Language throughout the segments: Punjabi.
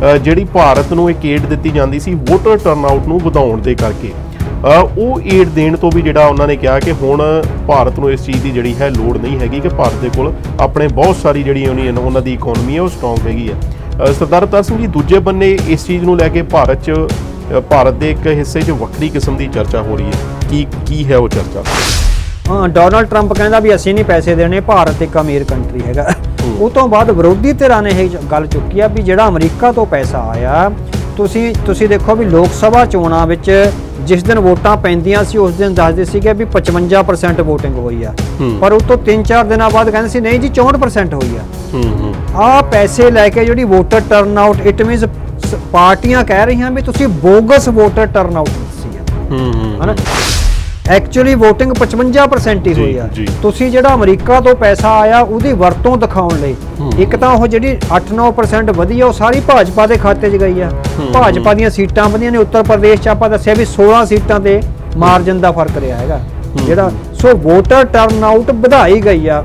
ਜਿਹੜੀ ਭਾਰਤ ਨੂੰ ਇੱਕ ਏਡ ਦਿੱਤੀ ਜਾਂਦੀ ਸੀ ਵੋਟਰ ਟਰਨਆਊਟ ਨੂੰ ਵਧਾਉਣ ਦੇ ਕਰਕੇ। ਉਹ ਏਡ ਦੇਣ ਤੋਂ ਵੀ ਜਿਹੜਾ ਉਹਨਾਂ ਨੇ ਕਿਹਾ ਕਿ ਹੁਣ ਭਾਰਤ ਨੂੰ ਇਸ ਚੀਜ਼ ਦੀ ਜਿਹੜੀ ਹੈ ਲੋੜ ਨਹੀਂ ਹੈਗੀ ਕਿ ਭਾਰਤ ਦੇ ਕੋਲ ਆਪਣੇ ਬਹੁਤ ਸਾਰੀ ਜਿਹੜੀ ਯੂਨੀਅਨ ਉਹਨਾਂ ਦੀ ਇਕਨੋਮੀ ਹੈ, ਉਹ ਸਟਰੋਂਗ ਹੈਗੀ ਹੈ। ਸਰਦਾਰ ਅਵਤਾਰ ਸਿੰਘ ਜੀ, ਦੂਜੇ ਬੰਨੇ ਇਸ ਚੀਜ਼ ਨੂੰ ਲੈ ਕੇ ਭਾਰਤ 'ਚ ਭਾਰਤ ਦੇ ਇੱਕ ਹਿੱਸੇ 'ਚ ਵੱਖਰੀ ਕਿਸਮ ਦੀ ਚਰਚਾ ਹੋ ਰਹੀ ਹੈ। ਕੀ ਕੀ ਹੈ ਉਹ ਚਰਚਾ? ਹਾਂ ਡੋਨਲਡ ਟਰੰਪ ਕਹਿੰਦਾ ਵੀ ਅਸੀਂ ਨਹੀਂ ਪੈਸੇ ਦੇਣੇ, ਭਾਰਤ ਇੱਕ ਅਮੀਰ ਕੰਟਰੀ ਹੈਗਾ। ਉਹ ਤੋਂ ਬਾਅਦ ਵਿਰੋਧੀ ਧਿਰਾਂ ਨੇ ਇਹ ਗੱਲ ਚੁੱਕੀ ਆ ਵੀ ਜਿਹੜਾ ਅਮਰੀਕਾ ਤੋਂ ਪੈਸਾ ਆਇਆ ਤੁਸੀਂ ਤੁਸੀਂ ਦੇਖੋ ਵੀ ਲੋਕ ਸਭਾ ਚੋਣਾਂ ਵਿੱਚ ਜਿਸ ਦਿਨ ਵੋਟਾਂ ਪੈਂਦੀਆਂ ਸੀ ਉਸ ਦਿਨ ਦੱਸਦੇ ਸੀਗੇ ਵੀ 55% VOTING ਹੋਈ ਆ। ਪਰ ਉਸ ਤੋਂ 3-4 ਦਿਨਾਂ ਬਾਅਦ ਕਹਿੰਦੇ ਸੀ ਨਹੀਂ ਜੀ 64% ਹੋਈ ਆ। ਆ ਪੈਸੇ ਲੈ ਕੇ ਜਿਹੜੀ ਵੋਟਰ ਟਰਨਆਊਟ ਇਟ ਮੀਨਸ ਪਾਰਟੀਆਂ ਕਹਿ ਰਹੀਆਂ ਵੀ ਤੁਸੀਂ ਬੋਗਸ ਵੋਟਰ ਟਰਨਆਊਟ ਦੱਸੀ ਆ ਹੂੰ ਹੂੰ ਹਨਾ? ਐਕਚੁਅਲੀ VOTING 55% ਹੀ ਹੋਈ ਆ। ਜੀ। ਤੁਸੀਂ ਜਿਹੜਾ ਅਮਰੀਕਾ ਤੋਂ ਪੈਸਾ ਆਇਆ ਉਹਦੀ ਵਰਤੋਂ ਦਿਖਾਉਣ ਲਈ। ਇੱਕ ਤਾਂ ਉਹ ਜਿਹੜੀ 8-9% ਵਧੀ ਆ ਉਹ ਸਾਰੀ ਭਾਜਪਾ ਦੇ ਖਾਤੇ 'ਚ ਗਈ ਆ। ਭਾਜਪਾ ਦੀਆਂ ਸੀਟਾਂ ਵਧੀਆਂ ਨੇ। ਉੱਤਰ ਪ੍ਰਦੇਸ਼ 'ਚ ਆਪਾਂ ਦੱਸਿਆ ਵੀ 16 ਸੀਟਾਂ ਤੇ ਮਾਰਜਨ ਦਾ ਫ਼ਰਕ ਰਿਹਾ ਹੈਗਾ। ਜਿਹੜਾ ਸੋ ਵੋਟਰ ਟਰਨਆਊਟ ਵਧਾਈ ਗਈ ਆ।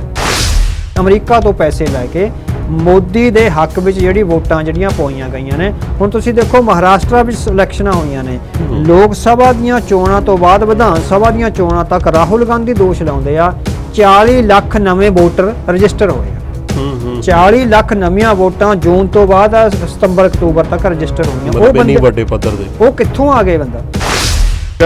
ਅਮਰੀਕਾ ਤੋਂ ਪੈਸੇ ਲੈ ਕੇ ਮੋਦੀ ਦੇ ਹੱਕ ਵਿੱਚ ਜਿਹੜੀ ਵੋਟਾਂ ਜਿਹੜੀਆਂ ਪਾਈਆਂ ਗਈਆਂ ਨੇ ਹੁਣ ਤੁਸੀਂ ਦੇਖੋ ਮਹਾਰਾਸ਼ਟਰ ਵਿੱਚ ਇਲੈਕਸ਼ਨਾਂ ਹੋਈਆਂ ਨੇ। ਲੋਕ ਸਭਾ ਦੀਆਂ ਚੋਣਾਂ ਤੋਂ ਬਾਅਦ ਵਿਧਾਨ ਸਭਾ ਦੀਆਂ ਚੋਣਾਂ ਤੱਕ ਰਾਹੁਲ ਗਾਂਧੀ ਦੋਸ਼ ਲਾਉਂਦੇ ਆ 40 ਲੱਖ ਨਵੇਂ ਵੋਟਰ ਰਜਿਸਟਰ ਹੋਏ ਆ। ਹੂੰ ਹੂੰ। 40 ਲੱਖ ਨਵੀਆਂ ਵੋਟਾਂ ਜੂਨ ਤੋਂ ਬਾਅਦ ਸਤੰਬਰ ਅਕਤੂਬਰ ਤੱਕ ਰਜਿਸਟਰ ਹੋਈਆਂ। ਉਹ ਬੰਦੇ ਵੱਡੇ ਪੱਧਰ ਦੇ। ਉਹ ਕਿੱਥੋਂ ਆ ਗਏ ਬੰਦਾ?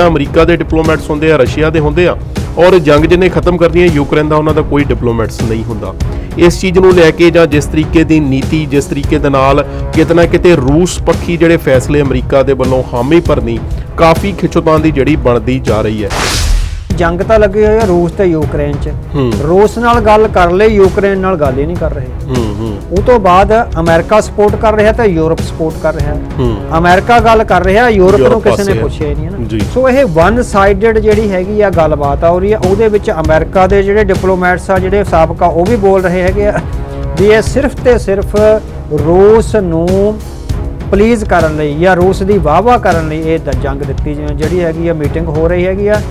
ਅਮਰੀਕਾ ਦੇ ਡਿਪਲੋਮੈਟਸ ਹੁੰਦੇ ਆ ਰਸ਼ੀਆ ਦੇ ਹੁੰਦੇ ਆ। ਔਰ ਜੰਗ ਜਿਹਨੇ ਖਤਮ ਕਰਨੀ ਹੈ ਯੂਕਰੇਨ ਦਾ, ਉਹਨਾਂ ਦਾ ਕੋਈ ਡਿਪਲੋਮੈਟਸ ਨਹੀਂ ਹੁੰਦਾ। ਇਸ ਚੀਜ਼ ਨੂੰ ਲੈ ਕੇ ਜਾਂ ਜਿਸ ਤਰੀਕੇ ਦੀ ਨੀਤੀ, ਜਿਸ ਤਰੀਕੇ ਦੇ ਨਾਲ ਕਿਤੇ ਨਾ ਕਿਤੇ ਰੂਸ ਪੱਖੀ ਜਿਹੜੇ ਫੈਸਲੇ ਅਮਰੀਕਾ ਦੇ ਵੱਲੋਂ ਹਾਮੀ ਭਰਨੀ, ਕਾਫੀ ਖਿੱਚੋਤਾਂ ਦੀ ਜਿਹੜੀ ਬਣਦੀ ਜਾ ਰਹੀ ਹੈ। ਜੰਗ ਤਾਂ ਲੱਗੀ ਹੋਈ ਹੈ ਰੂਸ ਤੇ ਯੂਕਰੇਨ 'ਚ। ਰੂਸ ਨਾਲ ਗੱਲ ਕਰ ਲਈ ਯੂਕਰੇਨ ਨਾਲ ਗੱਲ ਹੀ ਨਹੀਂ ਕਰ ਰਹੇ। ਹੂੰ ਹੂੰ। ਉਹ ਤੋਂ ਬਾਅਦ ਅਮਰੀਕਾ ਸਪੋਰਟ ਕਰ ਰਿਹਾ ਤੇ ਯੂਰਪ ਸਪੋਰਟ ਕਰ ਰਿਹਾ। ਅਮਰੀਕਾ ਗੱਲ ਕਰ ਰਿਹਾ ਯੂਰਪ ਨੂੰ ਕਿਸੇ ਨੇ। ਪੁੱਛਿਆ ਹੀ ਨਹੀਂ। ਨਾ। ਸੋ ਇਹ ਵਨ ਸਾਈਡਡ ਜਿਹੜੀ ਹੈਗੀ ਆ ਗੱਲਬਾਤ ਆ ਹੋ ਰਹੀ ਆ ਉਹਦੇ ਵਿੱਚ ਅਮਰੀਕਾ ਦੇ ਜਿਹੜੇ ਡਿਪਲੋਮੈਟਸ ਆ ਜਿਹੜੇ ਸਾਬਕਾ ਉਹ ਵੀ ਬੋਲ ਰਹੇ ਹੈਗੇ ਆ ਵੀ ਇਹ ਸਿਰਫ ਤੇ ਸਿਰਫ ਰੂਸ ਨੂੰ ਪਲੀਜ਼ ਕਰਨ ਲਈ ਜਾਂ ਰੂਸ ਦੀ ਵਾਹਵਾ ਕਰਨ ਲਈ ਇਹ ਜੰਗ ਦਿੱਤੀ ਜਿਹੜੀ ਹੈਗੀ ਆ ਮੀਟਿੰਗ ਹੋ ਰਹੀ ਹੈਗੀ ਆ।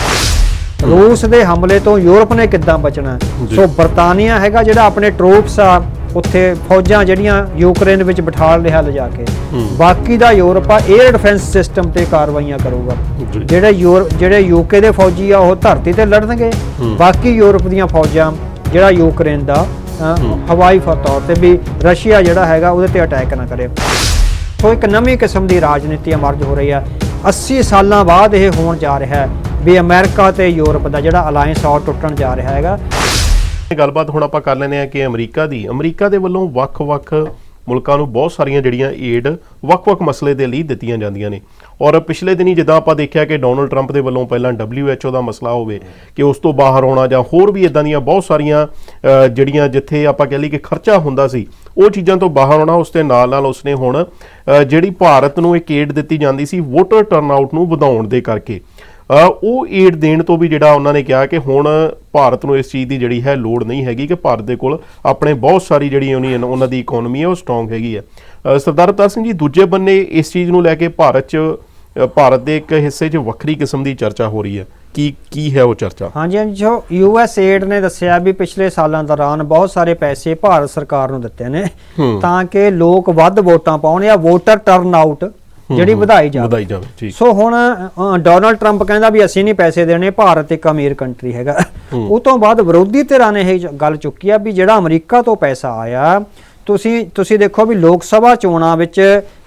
ਰੂਸ ਦੇ ਹਮਲੇ ਤੋਂ ਯੂਰਪ ਨੇ ਕਿੱਦਾਂ ਬਚਣਾ। ਸੋ ਬਰਤਾਨੀਆ ਹੈਗਾ ਜਿਹੜਾ ਆਪਣੇ ਟਰੂਪਸ ਆ ਉੱਥੇ ਫੌਜਾਂ ਜਿਹੜੀਆਂ ਯੂਕਰੇਨ ਵਿੱਚ ਬਿਠਾ ਲਿਆ ਲਿਜਾ ਕੇ। ਬਾਕੀ ਦਾ ਯੂਰਪ ਆ 에ਅਰ ਡਿਫੈਂਸ ਸਿਸਟਮ ਤੇ ਕਾਰਵਾਈਆਂ ਕਰੂਗਾ। ਜਿਹੜੇ ਯੂਰ ਜਿਹੜੇ ਯੂਕੇ ਦੇ ਫੌਜੀ ਆ ਉਹ ਧਰਤੀ ਤੇ ਲੜਨਗੇ। ਬਾਕੀ ਯੂਰਪ ਦੀਆਂ ਫੌਜਾਂ ਜਿਹੜਾ ਯੂਕਰੇਨ ਦਾ ਹਵਾਈ ਫ- ਤੌਰ ਤੇ ਵੀ ਰਸ਼ੀਆ ਜਿਹੜਾ ਹੈਗਾ ਉਹਦੇ ਤੇ ਅਟੈਕ ਨਾ ਕਰੇ ਸੋ ਇੱਕ ਨਵੀਂ ਕਿਸਮ ਦੀ ਰਾਜਨੀਤੀ ਅਮਰਜ ਹੋ ਰਹੀ ਹੈ 80 ਸਾਲਾਂ ਬਾਅਦ ਇਹ ਹੋਣ ਜਾ ਰਿਹਾ ਹੈ ਵੀ ਅਮਰੀਕਾ ਤੇ ਯੂਰਪ ਦਾ ਜਿਹੜਾ ਅਲਾਈਅੰਸ ਆ, ਉਹ ਟੁੱਟਣ ਜਾ ਰਿਹਾ ਹੈਗਾ। ਗੱਲਬਾਤ ਹੁਣ ਆਪਾਂ ਕਰ ਲੈਂਦੇ ਆ ਕਿ ਅਮਰੀਕਾ ਦੀ, ਅਮਰੀਕਾ ਦੇ ਵੱਲੋਂ ਵੱਖ-ਵੱਖ ਮੁਲਕਾਂ ਨੂੰ ਬਹੁਤ ਸਾਰੀਆਂ ਜਿਹੜੀਆਂ ਏਡ ਵੱਖ-ਵੱਖ ਮਸਲੇ ਦੇ ਲਈ ਦਿੱਤੀਆਂ ਜਾਂਦੀਆਂ ਨੇ। ਔਰ ਪਿਛਲੇ ਦਿਨੀ ਜਿੱਦਾਂ ਆਪਾਂ ਦੇਖਿਆ ਕਿ ਡੋਨਲਡ ਟਰੰਪ ਦੇ ਵੱਲੋਂ ਪਹਿਲਾਂ WHO ਦਾ ਮਸਲਾ ਹੋਵੇ, ਕਿ ਉਸ ਤੋਂ ਬਾਹਰ ਆਉਣਾ ਜਾਂ ਹੋਰ ਵੀ ਇਦਾਂ ਦੀਆਂ ਬਹੁਤ ਸਾਰੀਆਂ ਜਿਹੜੀਆਂ ਜਿੱਥੇ ਆਪਾਂ ਕਹਿ ਲਈ ਕਿ ਖਰਚਾ ਹੁੰਦਾ ਸੀ, ਉਹ ਚੀਜ਼ਾਂ ਤੋਂ ਬਾਹਰ ਆਉਣਾ, ਉਸ ਦੇ ਨਾਲ ਨਾਲ ਉਸਨੇ ਹੁਣ ਜਿਹੜੀ ਭਾਰਤ ਨੂੰ ਇੱਕ ਏਡ ਦਿੱਤੀ ਜਾਂਦੀ ਸੀ ਵੋਟਰ ਟਰਨਆਊਟ ਨੂੰ ਵਧਾਉਣ ਦੇ ਕਰਕੇ। ਉਹ ਏਡ ਦੇਣ ਤੋਂ ਵੀ ਜਿਹੜਾ ਉਹਨਾਂ ਨੇ ਕਿਹਾ ਕਿ ਹੁਣ ਭਾਰਤ ਨੂੰ ਇਸ ਚੀਜ਼ ਦੀ ਜਿਹੜੀ ਹੈ ਲੋੜ ਨਹੀਂ ਹੈਗੀ ਕਿ ਭਾਰਤ ਦੇ ਕੋਲ ਆਪਣੇ ਬਹੁਤ ਸਾਰੀ ਜਿਹੜੀ ਉਹਨੀ ਉਹਨਾਂ ਦੀ ਇਕਨੋਮੀ ਹੈ ਉਹ ਸਟਰੋਂਗ ਹੈਗੀ ਹੈ। ਸਰਦਾਰ ਅਵਤਾਰ ਸਿੰਘ ਜੀ ਦੂਜੇ ਬੰਨੇ ਇਸ ਚੀਜ਼ ਨੂੰ ਲੈ ਕੇ ਭਾਰਤ 'ਚ ਭਾਰਤ ਦੇ ਇੱਕ ਹਿੱਸੇ 'ਚ ਵੱਖਰੀ ਕਿਸਮ ਦੀ ਚਰਚਾ ਹੋ ਰਹੀ ਹੈ। ਕੀ ਕੀ ਹੈ ਉਹ ਚਰਚਾ? ਹਾਂਜੀ ਹਾਂਜੀ ਜੋ ਯੂਐਸ ਏਡ ਨੇ ਦੱਸਿਆ ਵੀ ਪਿਛਲੇ ਸਾਲਾਂ ਦੌਰਾਨ ਬਹੁਤ ਸਾਰੇ ਪੈਸੇ ਭਾਰਤ ਸਰਕਾਰ ਨੂੰ ਦਿੱਤੇ ਨੇ। ਤਾਂ ਕਿ ਲੋਕ ਵੱਧ ਵੋਟਾਂ ਪਾਉਣ ਜਾਂ ਵੋਟਰ ਟਰਨਆਊਟ ਜਿਹੜੀ ਵਧਾਈ ਜਾਵੇ। ਵਧਾਈ ਜਾਵੇ ਜੀ ਸੋ ਹੁਣ ਡੋਨਲਡ ਟਰੰਪ ਕਹਿੰਦਾ ਵੀ ਅਸੀਂ ਨਹੀਂ ਪੈਸੇ ਦੇਣੇ ਭਾਰਤ ਇੱਕ ਅਮੀਰ ਕੰਟਰੀ ਹੈਗਾ। ਉਹ ਤੋਂ ਬਾਅਦ ਵਿਰੋਧੀ ਧਿਰਾਂ ਨੇ ਇਹ ਗੱਲ ਚੁੱਕੀ ਆ ਵੀ ਜਿਹੜਾ ਅਮਰੀਕਾ ਤੋਂ ਪੈਸਾ ਆਇਆ ਤੁਸੀਂ ਤੁਸੀਂ ਦੇਖੋ ਵੀ ਲੋਕ ਸਭਾ ਚੋਣਾਂ ਵਿੱਚ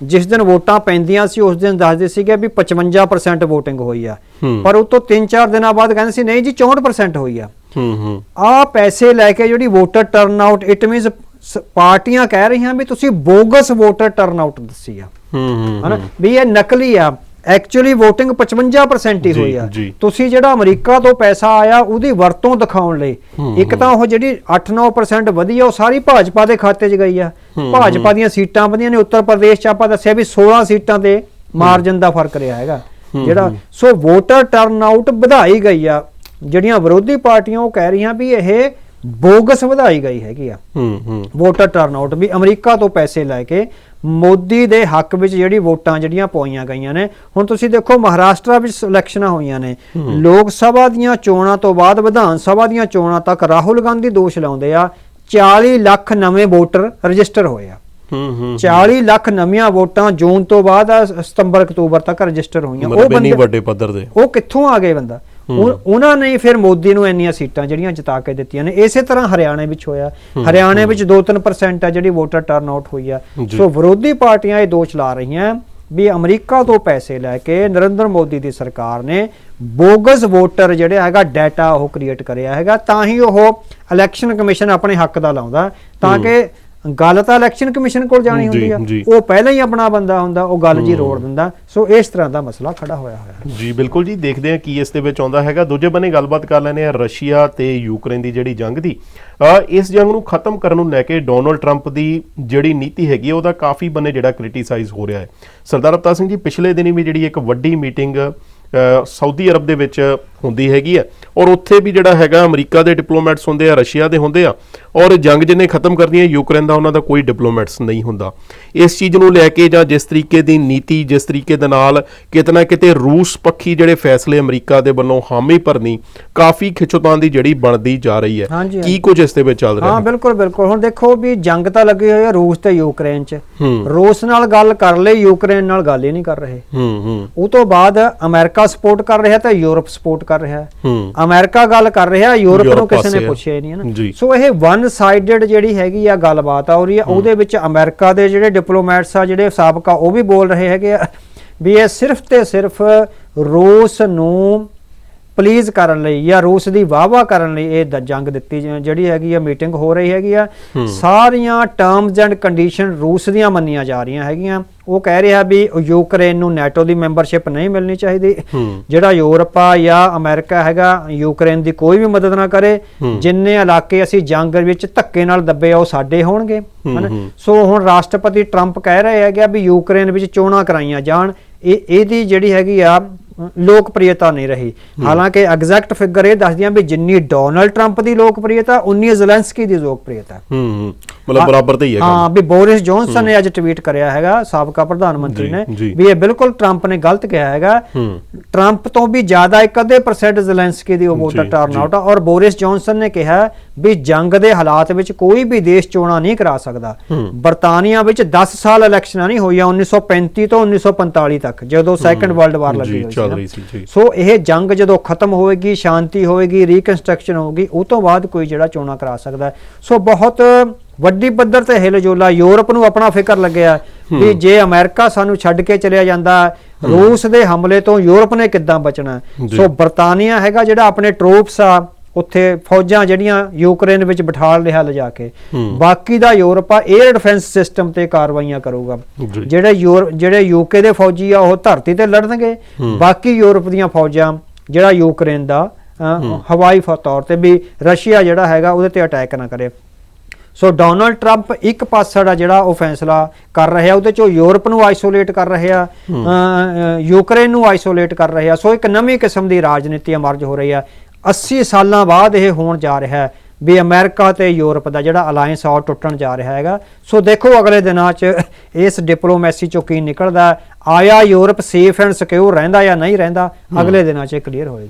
ਜਿਸ ਦਿਨ ਵੋਟਾਂ ਪੈਂਦੀਆਂ ਸੀ ਉਸ ਦਿਨ ਦੱਸਦੇ ਸੀਗੇ ਵੀ 55% VOTING ਹੋਈ ਆ। ਪਰ ਉਸ ਤੋਂ 3-4 ਦਿਨਾਂ ਬਾਅਦ ਕਹਿੰਦੇ ਸੀ ਨਹੀਂ ਜੀ 64% ਹੋਈ ਆ। ਹੂੰ ਹੂੰ। ਆ ਪੈਸੇ ਲੈ ਕੇ ਜਿਹੜੀ ਵੋਟਰ ਟਰਨਆਊਟ ਇਟ ਮੀਨਸ ਪਾਰਟੀਆਂ ਕਹਿ ਰਹੀਆਂ ਵੀ ਤੁਸੀਂ ਬੋਗਸ ਵੋਟਰ ਟਰਨਆਊਟ ਦੱਸੀ ਆ। ਹੂੰ ਹਨਾ? ਵੀ ਇਹ ਨਕਲੀ ਆ। ਐਕਚੁਅਲੀ VOTING 55% ਹੀ ਹੋਈ ਆ। ਤੁਸੀਂ ਜਿਹੜਾ ਅਮਰੀਕਾ ਤੋਂ ਪੈਸਾ ਆਇਆ ਉਹਦੀ ਵਰਤੋਂ ਦਿਖਾਉਣ ਲਈ। ਇੱਕ ਤਾਂ ਉਹ ਜਿਹੜੀ 8-9% ਵਧੀ ਆ ਉਹ ਸਾਰੀ ਭਾਜਪਾ ਦੇ ਖਾਤੇ 'ਚ ਗਈ ਆ। ਭਾਜਪਾ ਦੀਆਂ ਸੀਟਾਂ ਵਧੀਆਂ ਨੇ। ਉੱਤਰ ਪ੍ਰਦੇਸ਼ 'ਚ ਆਪਾਂ ਦੱਸਿਆ ਵੀ 16 ਸੀਟਾਂ ਤੇ ਮਾਰਜਨ ਦਾ ਫ਼ਰਕ ਰਿਹਾ ਹੈਗਾ। ਜਿਹੜਾ ਸੋ ਵੋਟਰ ਟਰਨਆਊਟ ਵਧਾਈ ਗਈ ਆ। ਜਿਹੜੀਆਂ ਵਿਰੋਧੀ ਪਾਰਟੀਆਂ ਉਹ ਕਹਿ ਰਹੀਆਂ ਵੀ ਇਹ ਬੋਗਸ ਵਧਾਈ ਗਈ ਹੈਗੀ ਆ। ਹੂੰ ਹੂੰ। ਵੋਟਰ ਟਰਨਆਊਟ ਵੀ ਅਮਰੀਕਾ ਤੋਂ ਪੈਸੇ ਲੈ ਕੇ ਮੋਦੀ ਦੇ ਹੱਕ ਵਿੱਚ ਜਿਹੜੀ ਵੋਟਾਂ ਜਿਹੜੀਆਂ ਪਾਈਆਂ ਗਈਆਂ ਨੇ ਹੁਣ ਤੁਸੀਂ ਦੇਖੋ ਮਹਾਰਾਸ਼ਟਰ ਵਿੱਚ ਇਲੈਕਸ਼ਨਾਂ ਹੋਈਆਂ ਨੇ। ਲੋਕ ਸਭਾ ਦੀਆਂ ਚੋਣਾਂ ਤੋਂ ਬਾਅਦ ਵਿਧਾਨ ਸਭਾ ਦੀਆਂ ਚੋਣਾਂ ਤੱਕ ਰਾਹੁਲ ਗਾਂਧੀ ਦੋਸ਼ ਲਾਉਂਦੇ ਆ 40 ਲੱਖ ਨਵੇਂ ਵੋਟਰ ਰਜਿਸਟਰ ਹੋਏ ਆ। ਹੂੰ ਹੂੰ 40 ਲੱਖ ਨਵੀਆਂ ਵੋਟਾਂ ਜੂਨ ਤੋਂ ਬਾਅਦ ਸਤੰਬਰ ਅਕਤੂਬਰ ਤੱਕ ਰਜਿਸਟਰ ਹੋਈਆਂ। ਇੰਨੀ ਬੰਦੇ- ਵੱਡੇ ਪੱਧਰ ਤੇ ਉਹ ਕਿੱਥੋਂ ਆ ਗਏ ਬੰਦਾ? ਉਹ- ਉਹਨਾਂ ਨੇ ਫਿਰ ਮੋਦੀ ਨੂੰ ਇੰਨੀਆਂ ਸੀਟਾਂ ਜਿਹੜੀਆਂ ਜਿਤਾ ਕੇ ਦਿੱਤੀਆਂ ਨੇ ਇਸੇ ਤਰ੍ਹਾਂ ਹਰਿਆਣੇ ਵਿੱਚ ਹੋਇਆ। ਹਰਿਆਣੇ ਵਿੱਚ 2-3% ਆ ਜਿਹੜੀ ਵੋਟਰ ਟਰਨਆਊਟ ਹੋਈ ਆ। ਸੋ ਵਿਰੋਧੀ ਪਾਰਟੀਆਂ ਇਹ ਦੋਸ਼ ਲਾ ਰਹੀਆਂ ਵੀ ਅਮਰੀਕਾ ਤੋਂ ਪੈਸੇ ਲੈ ਕੇ ਨਰਿੰਦਰ ਮੋਦੀ ਦੀ ਸਰਕਾਰ ਨੇ ਬੋਗਸ ਵੋਟਰ ਜਿਹੜੇ ਹੈਗਾ ਡਾਟਾ ਉਹ ਕ੍ਰੀਏਟ ਕਰਿਆ ਹੈਗਾ ਤਾਂ ਹੀ ਉਹ ਇਲੈਕਸ਼ਨ ਕਮਿਸ਼ਨ ਆਪਣੇ ਹੱਕ ਦਾ ਲਾਉਂਦਾ। ਤਾਂ ਕਿ ਗੱਲ ਤਾਂ ਇਲੈਕਸ਼ਨ ਕਮਿਸ਼ਨ ਕੋਲ ਜਾਣੀ ਹੁੰਦੀ ਆ। ਉਹ ਪਹਿਲਾਂ ਹੀ ਆਪਣਾ ਬੰਦਾ ਹੁੰਦਾ ਉਹ ਗੱਲ ਜੀ ਰੋੜ ਦਿੰਦਾ। ਸੋ ਇਸ ਤਰ੍ਹਾਂ ਦਾ ਮਸਲਾ ਖੜਾ ਹੋਇਆ ਹੋਇਆ ਜੀ ਬਿਲਕੁਲ ਜੀ। ਦੇਖਦੇ ਹਾਂ ਕੀ ਇਸ ਦੇ ਵਿੱਚ ਆਉਂਦਾ ਹੈਗਾ। ਦੂਜੇ ਬੰਨੇ ਗੱਲਬਾਤ ਕਰ ਲੈਨੇ ਆ ਰਸ਼ੀਆ ਤੇ ਯੂਕਰੇਨ ਦੀ ਜਿਹੜੀ ਜੰਗ ਦੀ। ਇਸ ਜੰਗ ਨੂੰ ਖਤਮ ਕਰਨ ਨੂੰ ਲੈ ਕੇ ਡੋਨਲਡ ਟਰੰਪ ਦੀ ਜਿਹੜੀ ਨੀਤੀ ਹੈਗੀ ਉਹਦਾ ਕਾਫੀ ਬੰਨੇ ਜਿਹੜਾ ਕ੍ਰਿਟੀਸਾਈਜ਼ ਹੋ ਰਿਹਾ ਹੈ। ਸਰਦਾਰ ਅਵਤਾਰ ਸਿੰਘ ਜੀ ਪਿਛਲੇ ਦਿਨੀ ਵੀ ਜਿਹੜੀ ਇੱਕ ਵੱਡੀ ਮੀਟਿੰਗ ਸਾਊਦੀ ਅਰਬ ਦੇ ਵਿੱਚ ਹੁੰਦੀ ਹੈਗੀ ਹੈ ਔਰ ਉੱਥੇ ਵੀ ਜਿਹੜਾ ਹੈਗਾ ਅਮਰੀਕਾ ਦੇ ਡਿਪਲੋਮੈਟਸ ਹੁੰਦੇ ਆ ਰਸ਼ੀਆ ਦੇ ਹੁੰਦੇ ਆ ਔਰ ਜੰਗ ਜਿਹਨੇ ਖਤਮ ਕਰਨੀ ਹੈ ਯੂਕਰੇਨ ਦਾ ਉਹਨਾਂ ਦਾ ਕੋਈ ਡਿਪਲੋਮੈਟਸ ਨਹੀਂ ਹੁੰਦਾ। ਇਸ ਚੀਜ਼ ਨੂੰ ਲੈ ਕੇ ਜਾਂ ਜਿਸ ਤਰੀਕੇ ਦੀ ਨੀਤੀ ਜਿਸ ਤਰੀਕੇ ਦੇ ਨਾਲ ਕਿਤੇ ਨਾ ਕਿਤੇ ਰੂਸ ਪੱਖੀ ਜਿਹੜੇ ਫੈਸਲੇ ਅਮਰੀਕਾ ਦੇ ਵੱਲੋਂ ਹਾਮੀ ਭਰਨੀ ਕਾਫੀ ਖਿੱਚੋਤਾਂ ਦੀ ਜਿਹੜੀ ਬਣਦੀ ਜਾ ਰਹੀ ਹੈ। ਕੀ। ਕੁਝ ਇਸ ਦੇ ਵਿੱਚ ਚੱਲ ਰਿਹਾ ਹਾਂ ਹੈ? ਬਿਲਕੁਲ ਬਿਲਕੁਲ। ਹੁਣ ਦੇਖੋ ਵੀ ਜੰਗ ਤਾਂ ਲੱਗੀ ਹੋਈ ਹੈ ਰੂਸ ਤੇ ਯੂਕਰੇਨ 'ਚ। ਰੂਸ ਨਾਲ ਗੱਲ ਕਰ ਲਈ ਯੂਕਰੇਨ ਨਾਲ ਗੱਲ ਹੀ ਨਹੀਂ ਕਰ ਰਹੇ। ਹੂੰ ਹੂੰ। ਉਹ ਤੋਂ ਬਾਅਦ ਅਮਰੀਕਾ ਸਪੋਰਟ ਕਰ ਰਿਹਾ ਤੇ ਯੂਰਪ ਸਪੋਰਟ ਕਰ ਰਿਹਾ ਹੈ। ਅਮਰੀਕਾ ਗੱਲ ਕਰ ਰਿਹਾ ਯੂਰਪ ਨੂੰ ਕਿਸੇ ਨੇ। ਪੁੱਛਿਆ ਹੀ ਨਹੀਂ ਹੈ ਨਾ। ਸੋ ਇਹ ਵਨ ਸਾਈਡਡ ਜਿਹੜੀ ਹੈਗੀ ਆ ਗੱਲਬਾਤ ਆ ਹੋ ਰਹੀ ਆ ਉਹਦੇ ਵਿੱਚ ਅਮਰੀਕਾ ਦੇ ਜਿਹੜੇ ਡਿਪਲੋਮੈਟਸ ਆ ਜਿਹੜੇ ਸਾਬਕਾ ਉਹ ਵੀ ਬੋਲ ਰਹੇ ਹੈਗੇ ਆ ਵੀ ਇਹ ਸਿਰਫ ਤੇ ਸਿਰਫ ਰੂਸ ਨੂੰ ਪਲੀਜ਼ ਕਰਨ ਲਈ ਜਾਂ ਰੂਸ ਦੀ ਵਾਹਵਾ ਕਰਨ ਲਈ ਇਹ ਜੰਗ ਦਿੱਤੀ ਜਿਹੜੀ ਹੈਗੀ ਆ ਮੀਟਿੰਗ ਹੋ ਰਹੀ ਹੈਗੀ ਆ। ਸਾਰੀਆਂ ਟਰਮਸ ਐਂਡ ਕੰਡੀਸ਼ਨ ਰੂਸ ਦੀਆਂ ਮੰਨੀਆਂ ਜਾ ਰਹੀਆਂ ਹੈਗੀਆਂ। ਉਹ ਕਹਿ ਰਿਹਾ ਵੀ ਯੂਕਰੇਨ ਨੂੰ ਨੈਟੋ ਦੀ ਮੈਂਬਰਸ਼ਿਪ ਨਹੀਂ ਮਿਲਣੀ ਚਾਹੀਦੀ। ਜਿਹੜਾ ਯੂਰਪ ਆ ਜਾਂ ਅਮਰੀਕਾ ਹੈਗਾ ਯੂਕਰੇਨ ਦੀ ਕੋਈ ਵੀ ਮਦਦ ਨਾ ਕਰੇ। ਜਿੰਨੇ ਇਲਾਕੇ ਅਸੀਂ ਜੰਗ ਵਿੱਚ ਧੱਕੇ ਨਾਲ ਦੱਬੇ ਆ ਉਹ ਸਾਡੇ ਹੋਣਗੇ। ਹਨਾ? ਸੋ ਹੁਣ ਰਾਸ਼ਟਰਪਤੀ ਟਰੰਪ ਕਹਿ ਰਹੇ ਹੈਗੇ ਆ ਵੀ ਯੂਕਰੇਨ ਵਿੱਚ ਚੋਣਾਂ ਕਰਾਈਆਂ ਜਾਣ। ਇਹ ਇਹਦੀ ਜਿਹੜੀ ਹੈਗੀ ਆ ਲੋਕਪ੍ਰਿਯਤਾ ਨਹੀਂ ਰਹੀ। ਹਾਲਾਂਕਿ ਐਗਜ਼ੈਕਟ ਫਿਗਰ ਇਹ ਦੱਸਦੀਆਂ ਵੀ ਜਿੰਨੀ ਡੋਨਲਡ ਟਰੰਪ ਦੀ ਲੋਕਪ੍ਰਿਯਤਾ ਉਨੀ ਜ਼ੈਲੈਂਸਕੀ ਦੀ ਲੋਕਪ੍ਰਿਯਤਾ। ਹੂੰ ਹੂੰ। ਮਤਲਬ ਬਰਾਬਰ ਤੇ ਹੀ ਹੈ ਹਾਂ ਵੀ ਬੋਰਿਸ ਜੌਨਸਨ ਨੇ ਅੱਜ ਟਵੀਟ ਕਰਿਆ ਹੈਗਾ ਸਾਬਕਾ ਪ੍ਰਧਾਨ ਮੰਤਰੀ ਨੇ। ਵੀ ਇਹ ਬਿਲਕੁਲ ਟਰੰਪ ਨੇ ਗਲਤ ਕਿਹਾ ਹੈਗਾ। ਹੂੰ। ਟਰੰਪ ਤੋਂ ਵੀ ਜ਼ਿਆਦਾ ਇੱਕ ਅੱਧੇ ਪਰਸੈਂਟ ਜ਼ੈਲੈਂਸਕੀ ਦੀ ਵੋਟਰ ਟਰਨ ਆਊਟ ਆ ਔਰ ਬੋਰਿਸ ਜੌਨਸਨ ਨੇ ਕਿਹਾ ਵੀ ਜੰਗ ਦੇ ਹਾਲਾਤ ਵਿੱਚ ਕੋਈ ਵੀ ਦੇਸ਼ ਚੋਣਾਂ ਨਹੀਂ ਕਰਾ ਸਕਦਾ। ਬਰਤਾਨੀਆ ਵਿੱਚ 10 ਸਾਲ ਇਲੈਕਸ਼ਨਾਂ ਨਹੀਂ ਹੋਈਆਂ 1935 ਤੋਂ 1945 ਤੱਕ ਜਦੋਂ ਸੈਕੰਡ ਵਰਲਡ ਵਾਰ ਲੱਗੀ ਹੋਈ ਸੀ। ਚੱਲ। ਰਹੀ ਸੀ ਜੀ ਸੋ ਇਹ ਜੰਗ ਜਦੋਂ ਖਤਮ ਹੋਏਗੀ ਸ਼ਾਂਤੀ ਹੋਏਗੀ ਰੀਕਨਸਟਰਕਸ਼ਨ ਹੋਏਗੀ ਉਹ ਤੋਂ ਬਾਅਦ ਕੋਈ ਜਿਹੜਾ ਚੋਣਾਂ ਕਰਾ ਸਕਦਾ। ਸੋ ਬਹੁਤ ਵੱਡੀ ਪੱਧਰ ਤੇ ਹਿਲਜੋਲਾ ਯੂਰਪ ਨੂੰ ਆਪਣਾ ਫਿਕਰ ਲੱਗਿਆ ਵੀ ਜੇ ਅਮਰੀਕਾ ਸਾਨੂੰ ਛੱਡ ਕੇ ਚਲਿਆ ਜਾਂਦਾ ਰੂਸ ਦੇ ਹਮਲੇ ਤੋਂ ਯੂਰਪ ਨੇ ਕਿੱਦਾਂ ਬਚਣਾ। ਸੋ ਬਰਤਾਨੀਆ ਹੈਗਾ ਜਿਹੜਾ ਆਪਣੇ ਟਰੂਪਸ ਆ ਉੱਥੇ ਫੌਜਾਂ ਜਿਹੜੀਆਂ ਯੂਕਰੇਨ ਵਿੱਚ ਬਿਠਾ ਲਿਆ ਲਿਜਾ ਕੇ। ਬਾਕੀ ਦਾ ਯੂਰਪ ਆ 에ਅਰ ਡਿਫੈਂਸ ਸਿਸਟਮ ਤੇ ਕਾਰਵਾਈਆਂ ਕਰੂਗਾ। ਜਿਹੜੇ ਯੂਰ ਜਿਹੜੇ ਯੂਕੇ ਦੇ ਫੌਜੀ ਆ ਉਹ ਧਰਤੀ ਤੇ ਲੜਨਗੇ। ਬਾਕੀ ਯੂਰਪ ਦੀਆਂ ਫੌਜਾਂ ਜਿਹੜਾ ਯੂਕਰੇਨ ਦਾ ਹਵਾਈ ਤੌਰ ਤੇ ਵੀ ਰਸ਼ੀਆ ਜਿਹੜਾ ਹੈਗਾ ਉਹਦੇ ਤੇ ਅਟੈਕ ਨਾ ਕਰੇ। ਸੋ ਡੋਨਲਡ ਟਰੰਪ ਇੱਕ ਪਾਸੜਾ ਜਿਹੜਾ ਉਹ ਫੈਸਲਾ ਕਰ ਰਿਹਾ ਉਹਦੇ ਚੋਂ ਯੂਰਪ ਨੂੰ ਆਈਸੋਲੇਟ ਕਰ ਰਿਹਾ ਯੂਕਰੇਨ ਨੂੰ ਆਈਸੋਲੇਟ ਕਰ ਰਿਹਾ ਸੋ ਇੱਕ ਨਵੀਂ ਕਿਸਮ ਦੀ ਰਾਜਨੀਤੀ ਅਮਰਜ ਹੋ ਰਹੀ ਹੈ 80 ਸਾਲਾਂ ਬਾਅਦ ਇਹ ਹੋਣ ਜਾ ਰਿਹਾ ਹੈ ਵੀ ਅਮਰੀਕਾ ਤੇ ਯੂਰਪ ਦਾ ਜਿਹੜਾ ਅਲਾਈਅੰਸ ਆ ਉਹ ਟੁੱਟਣ ਜਾ ਰਿਹਾ ਹੈਗਾ। ਸੋ ਦੇਖੋ ਅਗਲੇ ਦਿਨਾਂ 'ਚ ਇਸ ਡਿਪਲੋਮੈਸੀ ਚੋਂ ਕੀ ਨਿਕਲਦਾ ਆਇਆ ਯੂਰਪ, ਸੇਫ ਐਂਡ ਸਿਕਿਉਰ ਰਹਿੰਦਾ ਜਾਂ ਨਹੀਂ ਰਹਿੰਦਾ, ਅਗਲੇ ਦਿਨਾਂ 'ਚ ਕਲੀਅਰ ਹੋਏਗਾ।